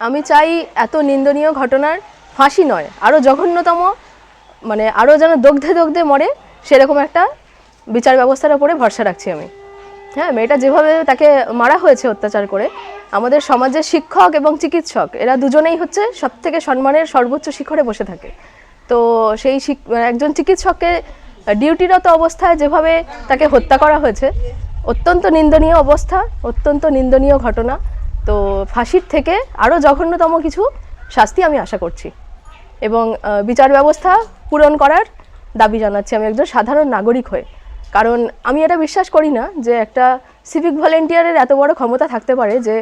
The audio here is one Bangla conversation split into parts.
আমি চাই এত নিন্দনীয় ঘটনার ফাঁসি নয় আরও জঘন্যতম মানে আরও যেন দগ্ধে দগ্ধে মরে, সেরকম একটা বিচার ব্যবস্থার ওপরে ভরসা রাখছি আমি। হ্যাঁ মেয়েটা যেভাবে তাকে মারা হয়েছে অত্যাচার করে, আমাদের সমাজের শিক্ষক এবং চিকিৎসক, এরা দুজনেই হচ্ছে সব থেকে সম্মানের সর্বোচ্চ শিখরে বসে থাকে। তো সেই একজন চিকিৎসককে ডিউটিরত অবস্থায় যেভাবে তাকে হত্যা করা হয়েছে, অত্যন্ত নিন্দনীয় অবস্থা, অত্যন্ত নিন্দনীয় ঘটনা। তো ফাঁসির থেকে আরও জঘন্যতম কিছু শাস্তি আমি আশা করছি। এবং বিচার ব্যবস্থা পূরণ করার দাবি জানাচ্ছি আমি একজন সাধারণ নাগরিক হয়ে। কারণ আমি এটা বিশ্বাস করি না যে একটা সিভিক ভলেন্টিয়ারের এত বড় ক্ষমতা থাকতে পারে যে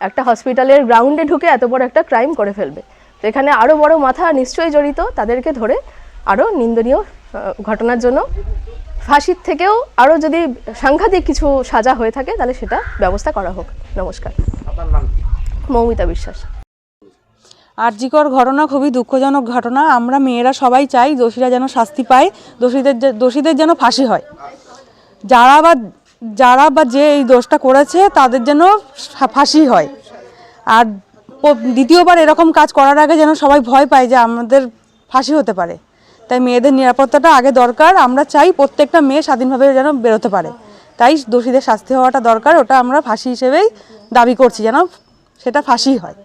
একটা হসপিটালের গ্রাউন্ডে ঢুকে এত বড় একটা ক্রাইম করে ফেলবে। তো এখানে আরও বড় মাথা নিশ্চয়ই জড়িত তাদেরকে ধরে আরও নিন্দনীয় ঘটনার জন্য। ফাঁসির থেকেও আরও যদি সাংঘাতিক কিছু সাজা হয়ে থাকে তাহলে সেটা ব্যবস্থা করা হোক। নমস্কার। আপনার নাম কি? মৌমিতা বিশ্বাস। আরজিকর ঘটনা খুবই দুঃখজনক ঘটনা। আমরা মেয়েরা সবাই চাই দোষীরা যেন শাস্তি পায় দোষীদের যে- দোষীদের যেন ফাঁসি হয়। যারা বা যারা বা যে এই দোষটা করেছে তাদের যেন ফাঁসি হয়। আর দ্বিতীয়বার এরকম কাজ করার আগে যেন সবাই ভয় পায় যে আমাদের ফাঁসি হতে পারে। তাই মেয়েদের নিরাপত্তাটা আগে দরকার। আমরা চাই প্রত্যেকটা মেয়ে স্বাধীনভাবে যেন বেরোতে পারে। তাই দোষীদের শাস্তি হওয়াটা দরকার ওটা আমরা ফাঁসি হিসেবেই দাবি করছি যেন সেটা ফাঁসি হয়।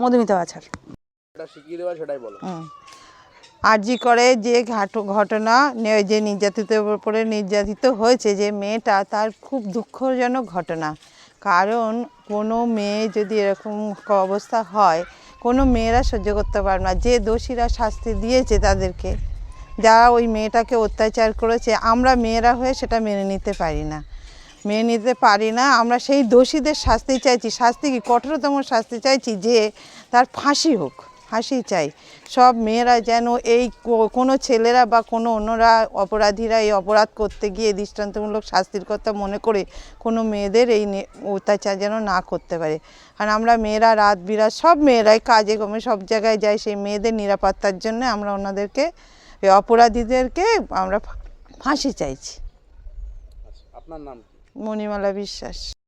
মধুমিতা বাছার। আরজি করে যে ঘাট- ঘটনা যে নির্যাতিতের উপরে নির্যাতিত হয়েছে যে মেয়েটা তার খুব দুঃখজনক ঘটনা। কারণ কোনো মেয়ে যদি এরকম অবস্থা হয় কোনো মেয়েরা সহ্য করতে পারে না। যে দোষীরা শাস্তি দিয়েছে তাদেরকে যারা ওই মেয়েটাকে অত্যাচার করেছে, আমরা মেয়েরা হয়ে সেটা মেনে নিতে পারি না। মেনে নিতে পারি না, আমরা সেই দোষীদের শাস্তি চাইছি, শাস্তি কি? কঠোরতম শাস্তি চাইছি যে তার ফাঁসি হোক, ফাঁসি চাই। সব মেয়েরা যেন এই কোনো ছেলেরা বা কোনো অন্যরা অপরাধীরা এই অপরাধ করতে গিয়ে দৃষ্টান্তমূলক শাস্তির কথা মনে করে কোনো মেয়েদের এই অত্যাচার যেন না করতে পারে। কারণ আমরা মেয়েরা রাত বিরাত সব মেয়েরাই কাজে কমে সব জায়গায় যাই, সেই মেয়েদের নিরাপত্তার জন্য আমরা ওনাদেরকে এই অপরাধীদেরকে আমরা ফাঁসি চাইছি। আচ্ছা আপনার নাম মণিমালা বিশ্বাস।